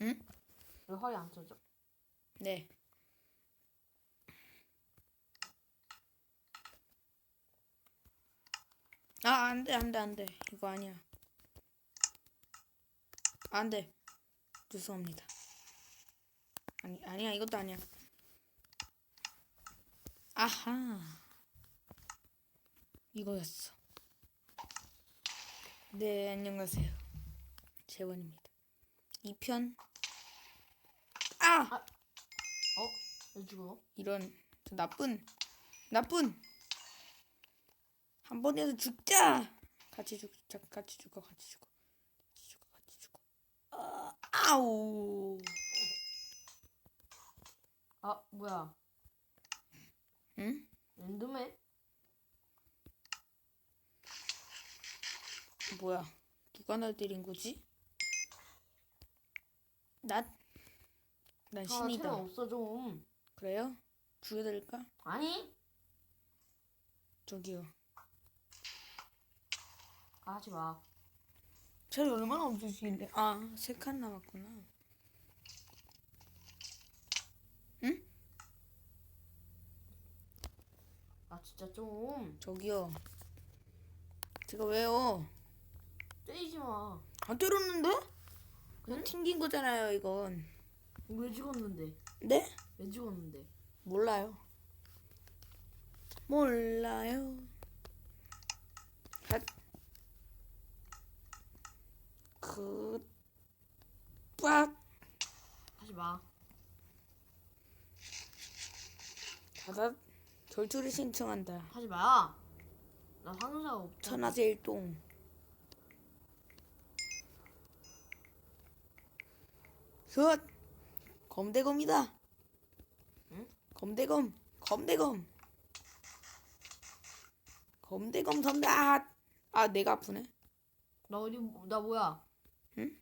응? 왜 활이 안 쳐져? 네. 아, 안 돼, 안 돼, 안 돼. 이거 아니야. 안 돼. 죄송합니다. 아니, 아니야, 이것도 아니야. 아하. 이거였어. 네, 안녕하세요. 재원입니다. 2편. 아! 어? 왜 죽어? 이런 저 나쁜 나쁜 한 번이라도 죽자 같이 죽자 같이 죽어 같이 죽어 같이 죽어 같이 죽어 아, 아우 아 뭐야? 응 엔드맨? 뭐야 누가 날 때린 거지 난난 아, 신이다 채널 없어 좀. 그래요 죽여드릴까 아니? 저기요 아, 하지 마. 쟤 얼마나 없으시길래 아 세 칸 남았구나 응 아 진짜 좀 저기요. 제가 왜요? 때리지 마. 안 때렸는데? 그냥 튕긴 거잖아요, 이건. 왜 죽었는데? 네? 왜 죽었는데? 몰라요. 몰라요. 핫. 그, 빡. 하지 마. 다다 결투를 신청한다. 하지 마. 나 환자가 없다. 천하제일동. 헛! 검대검이다. 응? 검대검, 검대검. 검대검 선다. 아, 내가 아프네. 나 어디 나 뭐야? 응?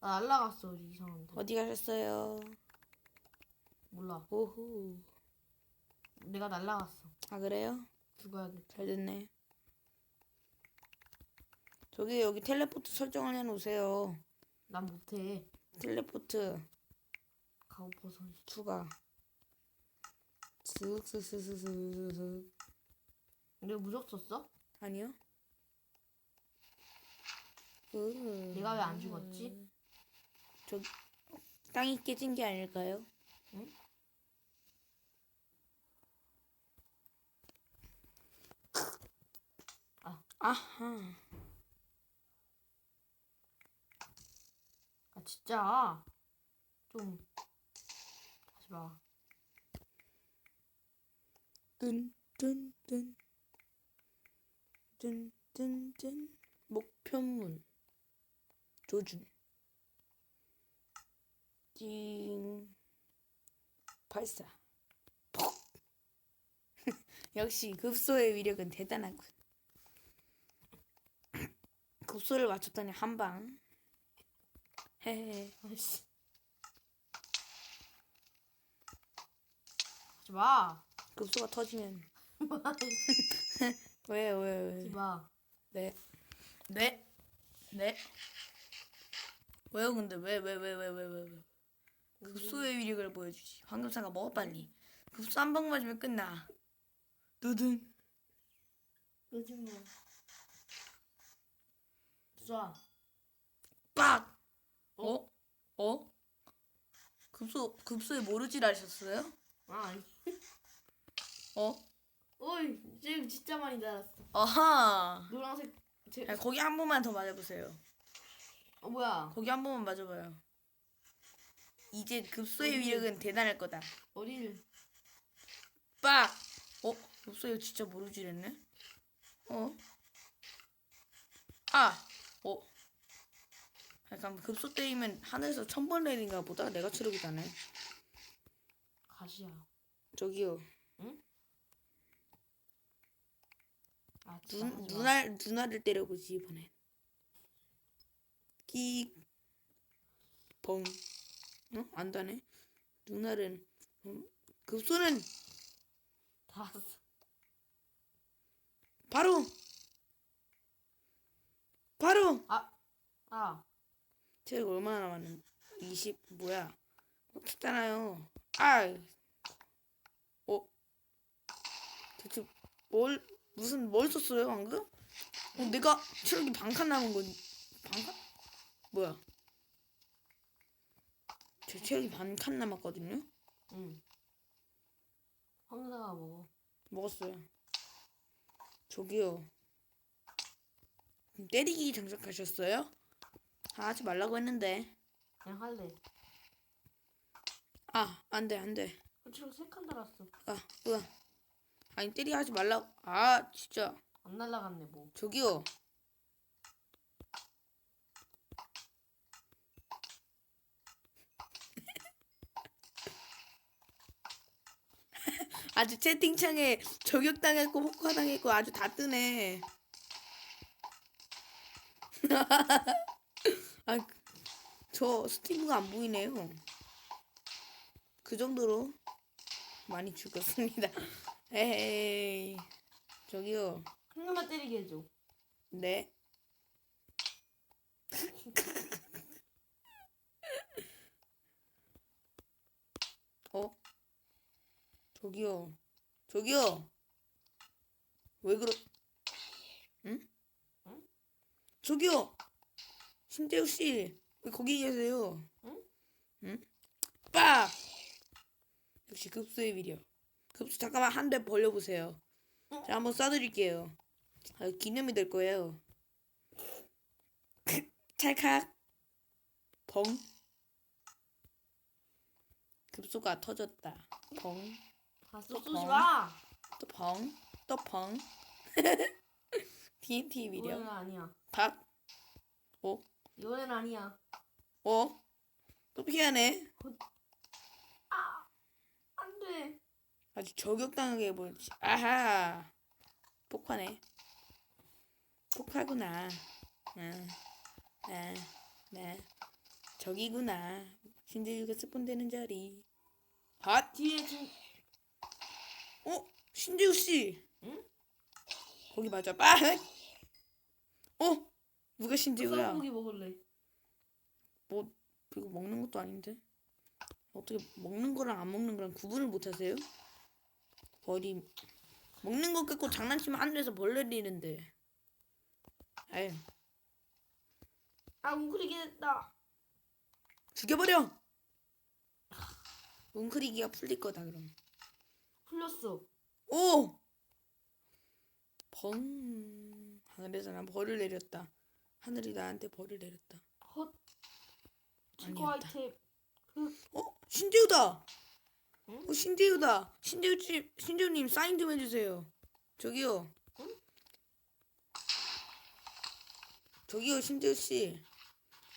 나 날라갔어 어디 이상한데. 어디 가셨어요? 몰라. 오호. 내가 날라갔어. 아, 그래요? 죽어야겠다. 잘 됐네. 저기 여기 텔레포트 설정을 해놓으세요. 난 못해. 텔레포트 가고 벗어. 추가. 슥슥슥슥슥슥. 내가 무적 썼어? 아니요. 내가 왜 안 죽었지? 저 땅이 깨진 게 아닐까요? 응? 아. 아하. 진짜. 좀 하지 마. 뜬뜬뜬. 뜬뜬뜬. 목편문. 조준. 찡 발사. 퍽. 역시 급소의 위력은 대단하군. 급소를 맞췄더니 한방 헤헤 아이씨. 하지 마. 급소가 터지면 왜왜왜 하지 마. 네. 네. 네. 왜요 근데 왜 왜 왜 왜 왜 왜 왜? 급소의 위력을 보여주지. 황금사가 먹어 빨리. 급소 한 방 맞으면 끝나. 두둔. 그러지 마. 쏴. 빡. 어? 어? 급소 급소에 모르질 하셨어요? 아 아니. 어? 어이 지금 진짜 많이 달았어. 아하. 노란색. 제... 야, 거기 한 번만 더 맞아보세요. 어 뭐야? 거기 한 번만 맞아봐요. 이제 급소의 위력은 대단할 거다. 어디를? 빡! 어? 없어요. 진짜 모르지랬네. 어? 아! 어? 약간 급소 때리면 하늘에서 천번 내린가 보다. 내가 추르기 전에. 가시야. 저기요. 아 진짜 눈. 누나, 누나를 때려보지, 이번엔. 끽. 벙. 어? 안 다네. 누나는, 음, 급소는 달았어. 바로! 바로! 아. 아. 체력 얼마나 남았는 20 뭐야? 못했잖아요. 아, 어, 대체 뭘 무슨 뭘 썼어요 방금? 어, 내가 체력이 반칸 남은 건 반칸? 뭐야? 제 체력이 반칸 남았거든요. 응. 황사가 먹어. 먹었어요. 저기요. 그럼 때리기 장착하셨어요? 아, 하지 말라고 했는데. 그냥 할래. 아, 안 돼, 안 돼. 그치로 세칸 달았어. 아, 으아. 아니, 때리기 하지 말라고. 아, 진짜. 안 날라갔네 뭐. 저기요. 아주 채팅창에 저격당했고 폭파당했고 아주 다 뜨네. 아, 저 스티브가 안 보이네요. 그 정도로 많이 죽었습니다. 에이, 저기요. 한 놈만 때리게 해줘. 네. 어? 저기요. 저기요. 왜 그러? 응? 응? 저기요. 신재우 씨, 왜 거기 계세요? 응? 응? 빡! 역시 급수의 위력. 급수 잠깐만 한 대 벌려보세요. 제가 한번 쏴드릴게요. 아, 기념이 될 거예요. 찰칵. 벙. 급소가 터졌다. 벙. 또 쏘지 봐. 마. 또 벙. 또 벙. TNT 위력. 아니야. 박. 어? 이번엔 아니야. 어? 또 피하네. 안 돼. 아주 저격당하게 보이지. 아하. 폭파네. 폭파구나. 응. 네. 네. 저기구나. 신재유가 스폰되는 자리. 핫! 뒤에 지금 어? 신재우 씨. 응? 거기 맞아. 빠! 어? 누가 신재우야? 쌀고기 먹을래. 뭐 이거 먹는 것도 아닌데. 어떻게 먹는 거랑 안 먹는 거랑 구분을 못 하세요? 버리 먹는 거 갖고 장난치면 하늘에서 벌레 리는데. 아유, 아 웅크리게 됐다. 죽여버려. 웅크리기가 풀릴 거다 그럼. 풀렸어. 오! 벙 하늘에서 난 벌을 내렸다. 하늘이 나한테 벌을 내렸다. 헛. 아니었다. 아이템. 그 어? 신재우다. 응? 어, 신재우다. 신재우 씨, 신재우님 사인 좀 해주세요. 저기요. 응? 저기요, 신재우 씨.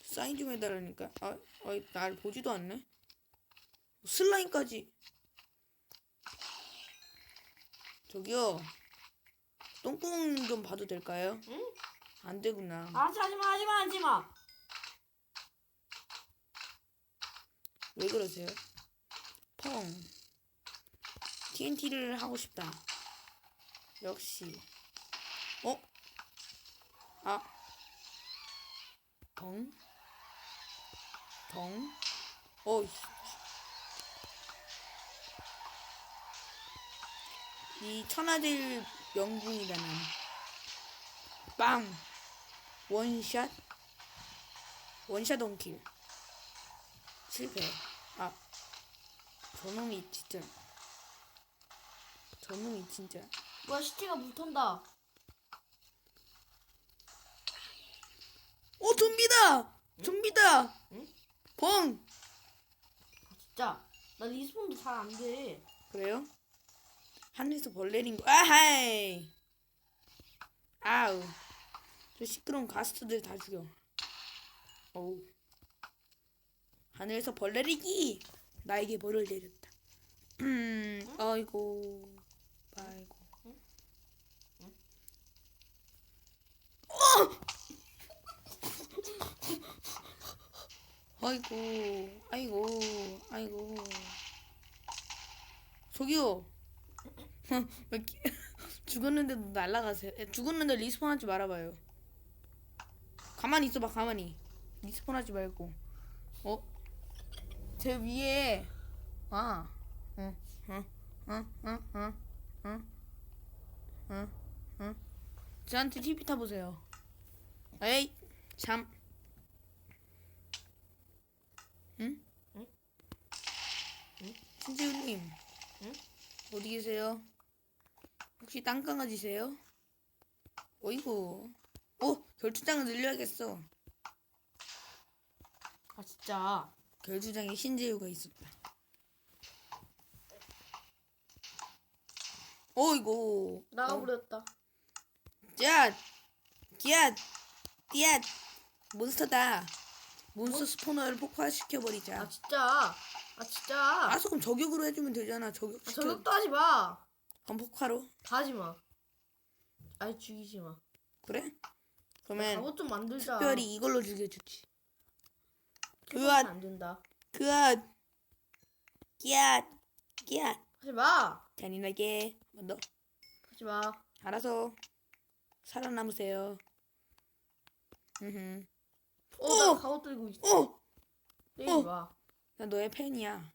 사인 좀 해달라니까. 아, 아, 날 보지도 않네. 슬라임까지. 저기요. 똥구멍 좀 봐도 될까요? 응? 안 되구나. 아 하지마 하지마 하지마. 왜 그러세요? 펑. TNT를 하고 싶다. 역시. 어? 아. 덩. 덩. 어. 이- 영궁이다 난. 빵. 원샷. 원샷 원킬. 실패. 아, 저놈이 진짜. 저놈이 진짜. 뭐야 시체가 물턴다. 어, 좀비다! 좀비다! 응? 벙! 아 진짜. 나 리스폰도 잘 안 돼. 그래요? 하늘에서 벌 내린 거. 아하이! 아우. 저 시끄러운 가스들 다 죽여. 어우. 하늘에서 벌 내리기! 나에게 벌을 내렸다. 음, 아이고. 아이고. 어! 아이고, 아이고, 아이고. 저기요. 죽었는데도 날아가세요? 에, 죽었는데 리스폰하지 말아봐요. 가만히 있어봐 가만히 리스폰하지 말고 어? 제 위에 아 응, 응, 응, 응, 응, 응, 응, 응. 저한테 TV 타보세요 에이 참 응? 응? 응? 신재우님 응? 어디 계세요? 혹시 땅강아지세요? 어이구 어, 결투장을 늘려야겠어. 아 진짜. 결투장에 신재유가 있었다. 어이구. 나가버렸다. 야, 기앗, 띠앗, 몬스터다. 몬스터 스포너를 폭파시켜버리자. 아 진짜. 아 진짜. 알았어, 그럼 저격으로 해주면 되잖아. 아, 저격 시켜. 저격도 하지 마. 반폭파로. 다 하지 마. 아니 죽이지 마. 그래? 그러면 갑옷 좀 만들자. 특별히 이걸로 죽여주지. 그건 안 된다. 그앗, 기앗, 기앗. 하지 마. 잔인하게. 한 번 더. 하지 마. 알아서 살아남으세요. 으흠. 어, 어! 나 갑옷 들고 있어. 어! 때리지 어! 마. 나 너의 팬이야.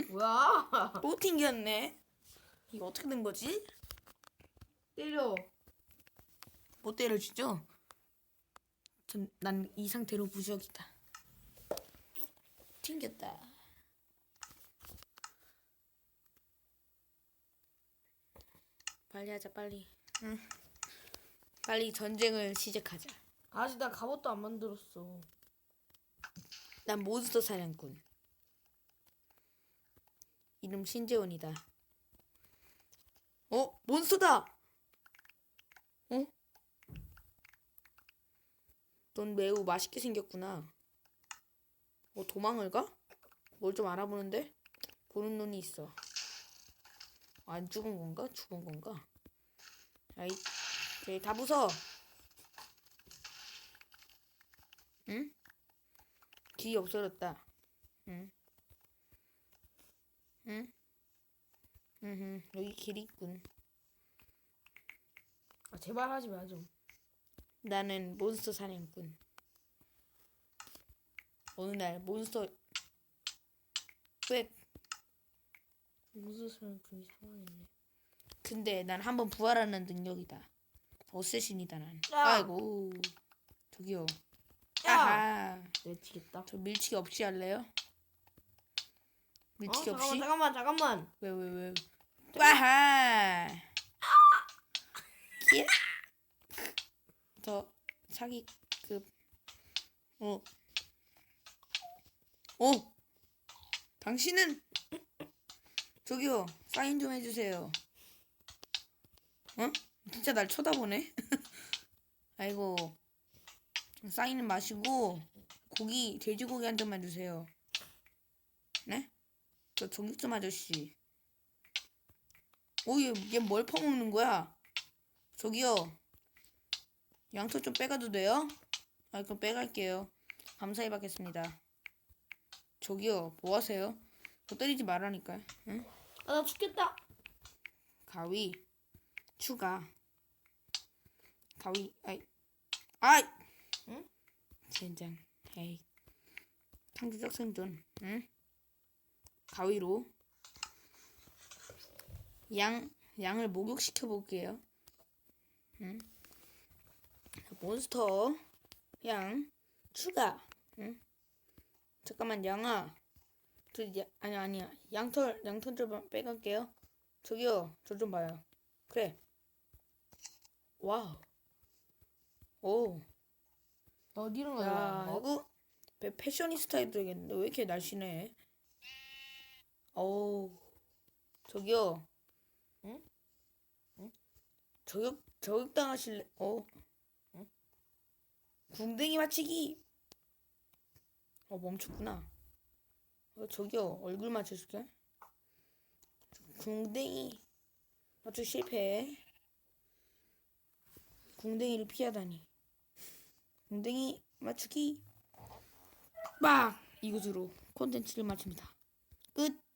뭐야? 또 튕겼네. 이거 어떻게 된 거지? 때려. 못 때려주죠? 전, 난 이 상태로 무적이다. 튕겼다. 빨리 하자, 빨리. 응. 빨리 전쟁을 시작하자. 아직 나 갑옷도 안 만들었어. 난 몬스터 사냥꾼. 이름 신재원이다. 어? 몬스터다! 어? 넌 매우 맛있게 생겼구나. 어, 도망을 가? 뭘 좀 알아보는데? 보는 눈이 있어. 안 죽은 건가? 죽은 건가? 아이, 쟤 다 부숴! 응? 길이 없어졌다. 응. 응? 응, 여기 길이 있군. 아 제발 하지 마 좀. 나는 몬스터 사냥꾼. 어느 날 몬스터 왜 무슨 소리 분이 상황이네. 근데 난 한번 부활하는 능력이다. 어쌔신이다 난. 야! 아이고 저기요. 야! 아하. 내 치겠다. 저 밀치기 없이 할래요? 어 밀치기 잠깐만 없이? 잠깐만 잠깐만. 왜 왜 왜? 와하. 예? 더 사기급. 어. 어. 당신은 저기요 사인 좀 해주세요. 어? 진짜 날 쳐다보네. 아이고 사인은 마시고 고기 돼지고기 한 점만 주세요. 네? 저 정육점 아저씨. 오, 얘, 얘 뭘 퍼먹는 거야? 저기요. 양털 좀 빼가도 돼요? 아, 그럼 빼갈게요. 감사히 받겠습니다. 저기요, 뭐 하세요? 저 때리지 말라니까. 응? 아 나 죽겠다. 가위. 추가. 가위, 아이. 아이! 응? 젠장. 에이. 창조적 생존. 응? 가위로. 양, 양을 목욕시켜 볼게요. 응? 몬스터. 양. 추가. 응? 잠깐만, 양아. 저, 야, 아니, 아니야. 양털, 양털 좀 빼갈게요. 저기요, 저 좀 봐요. 그래. 와우. 오. 어디로 야, 가야 이거 패- 패셔니스타 해도 되겠는데 왜 이렇게 날씬해? 어우. 저기요. 응? 응? 저격 저격 당하실래? 어. 응? 궁뎅이 맞히기. 어 멈췄구나. 어, 저기요 얼굴 맞춰줄게. 궁뎅이 맞추 실패. 궁뎅이를 피하다니. 궁뎅이 맞추기. 빡! 이것으로 콘텐츠를 마칩니다. 끝.